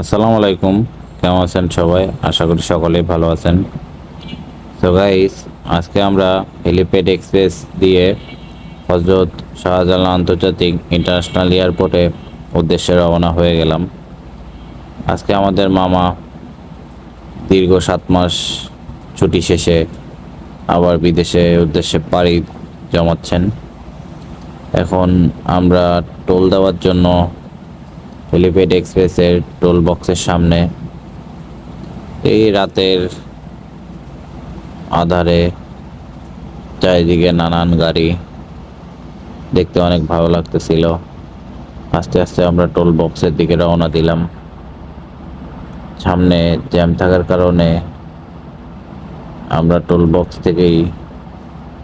আসসালামু আলাইকুম। কেমন আছেন সবাই? আশা করি সকলেই ভালো আছেন। তো গাইস আজকে আমরা হেলিপ্যাড এক্সপ্রেস দিয়ে হজরত শাহজালাল আন্তর্জাতিক ইন্টারন্যাশনাল এয়ারপোর্টে উদ্দেশ্যে রওনা হয়ে গেলাম। আজকে আমাদের মামা দীর্ঘ সাত মাস ছুটি শেষে আবার বিদেশে উদ্দেশ্যে পাড়ি জমাচ্ছেন। এখন আমরা টোল দেওয়ার জন্য হেলিপ্যাড এক্সপ্রেসের টোল বক্সের সামনে। এই রাতের আধারে চারিদিকে নানান গাড়ি দেখতে অনেক ভালো লাগতেছিল। আস্তে আস্তে আমরা টোল বক্সের দিকে রওনা দিলাম। সামনে জ্যাম থাকার কারণে আমরা টোল বক্স থেকেই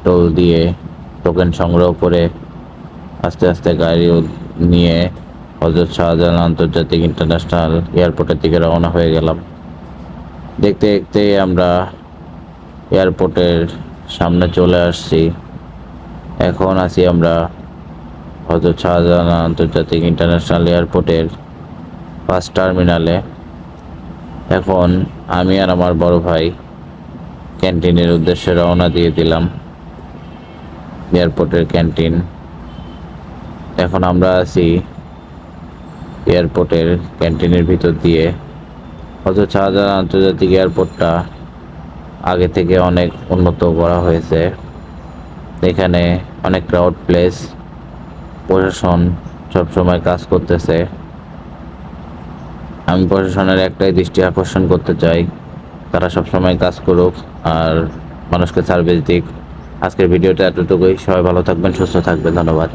টোল দিয়ে টোকেন সংগ্রহ করে আস্তে আস্তে গাড়ি নিয়ে হজরত শাহজালাল আন্তর্জাতিক ইন্টারন্যাশনাল এয়ারপোর্টের দিকে রওনা হয়ে গেলাম। দেখতে দেখতে আমরা এয়ারপোর্টের সামনে চলে আসছি। এখন আছি আমরা হজরত শাহজালাল আন্তর্জাতিক ইন্টারন্যাশনাল এয়ারপোর্টের ফার্স্ট টার্মিনালে। এখন আমি আর আমার বড় ভাই ক্যান্টিনের উদ্দেশ্যে রওনা দিয়ে দিলাম এয়ারপোর্টের ক্যান্টিন। এখন আমরা আছি এয়ারপোর্টের ক্যান্টিনের ভিতর দিয়ে। হয়তো শাহজাহান আন্তর্জাতিক এয়ারপোর্টটা আগে থেকে অনেক উন্নত করা হয়েছে। এখানে অনেক ক্রাউড প্লেস প্রশাসন সবসময় কাজ করতেছে। আমি প্রশাসনের একটাই দৃষ্টি আকর্ষণ করতে চাই, তারা সবসময় কাজ করুক আর মানুষকে সার্ভিস দিক আজকের ভিডিওটা এতটুকুই। সবাই ভালো থাকবেন, সুস্থ থাকবেন। ধন্যবাদ।